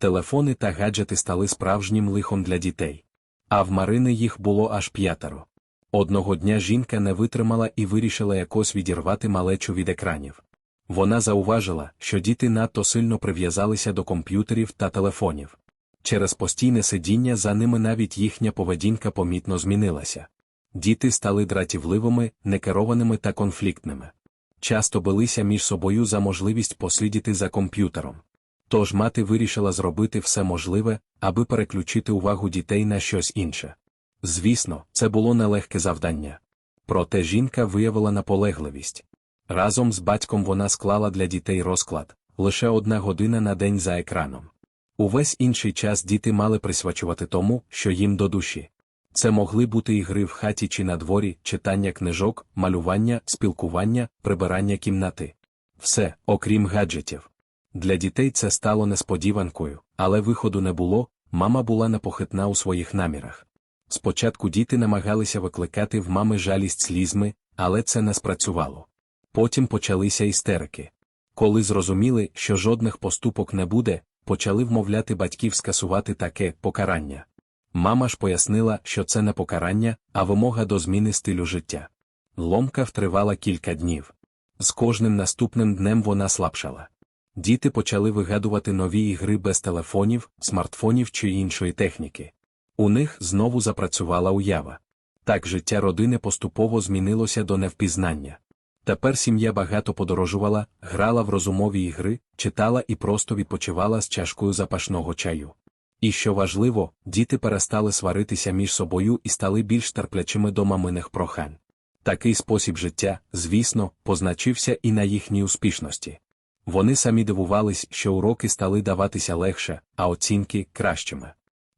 Телефони та гаджети стали справжнім лихом для дітей. А в Марини їх було аж п'ятеро. Одного дня жінка не витримала і вирішила якось відірвати малечу від екранів. Вона зауважила, що діти надто сильно прив'язалися до комп'ютерів та телефонів. Через постійне сидіння за ними навіть їхня поведінка помітно змінилася. Діти стали дратівливими, некерованими та конфліктними. Часто билися між собою за можливість посидіти за комп'ютером. Тож мати вирішила зробити все можливе, аби переключити увагу дітей на щось інше. Звісно, це було нелегке завдання. Проте жінка виявила наполегливість. Разом з батьком вона склала для дітей розклад лише одна година на день за екраном. Увесь інший час діти мали присвячувати тому, що їм до душі. Це могли бути ігри в хаті чи на дворі, читання книжок, малювання, спілкування, прибирання кімнати. Все, окрім гаджетів. Для дітей це стало несподіванкою, але виходу не було, мама була непохитна у своїх намірах. Спочатку діти намагалися викликати в мами жалість слізьми, але це не спрацювало. Потім почалися істерики. Коли зрозуміли, що жодних поступок не буде, почали вмовляти батьків скасувати таке покарання. Мама ж пояснила, що це не покарання, а вимога до зміни стилю життя. Ломка втривала кілька днів. З кожним наступним днем вона слабшала. Діти почали вигадувати нові ігри без телефонів, смартфонів чи іншої техніки. У них знову запрацювала уява. Так життя родини поступово змінилося до невпізнання. Тепер сім'я багато подорожувала, грала в розумові ігри, читала і просто відпочивала з чашкою запашного чаю. І що важливо, діти перестали сваритися між собою і стали більш терплячими до маминих прохань. Такий спосіб життя, звісно, позначився і на їхній успішності. Вони самі дивувались, що уроки стали даватися легше, а оцінки кращими.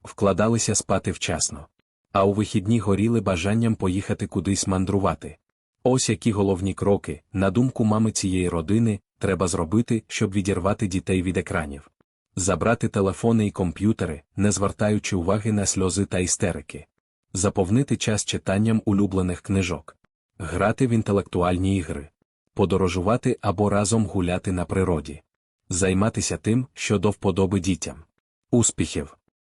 Вкладалися спати вчасно. А у вихідні горіли бажанням поїхати кудись мандрувати. Ось які головні кроки, на думку мами цієї родини, треба зробити, щоб відірвати дітей від екранів. Забрати телефони і комп'ютери, не звертаючи уваги на сльози та істерики. Заповнити час читанням улюблених книжок. Грати в інтелектуальні ігри. Подорожувати або разом гуляти на природі. Займатися тим, що до вподоби дітям. Успіхів!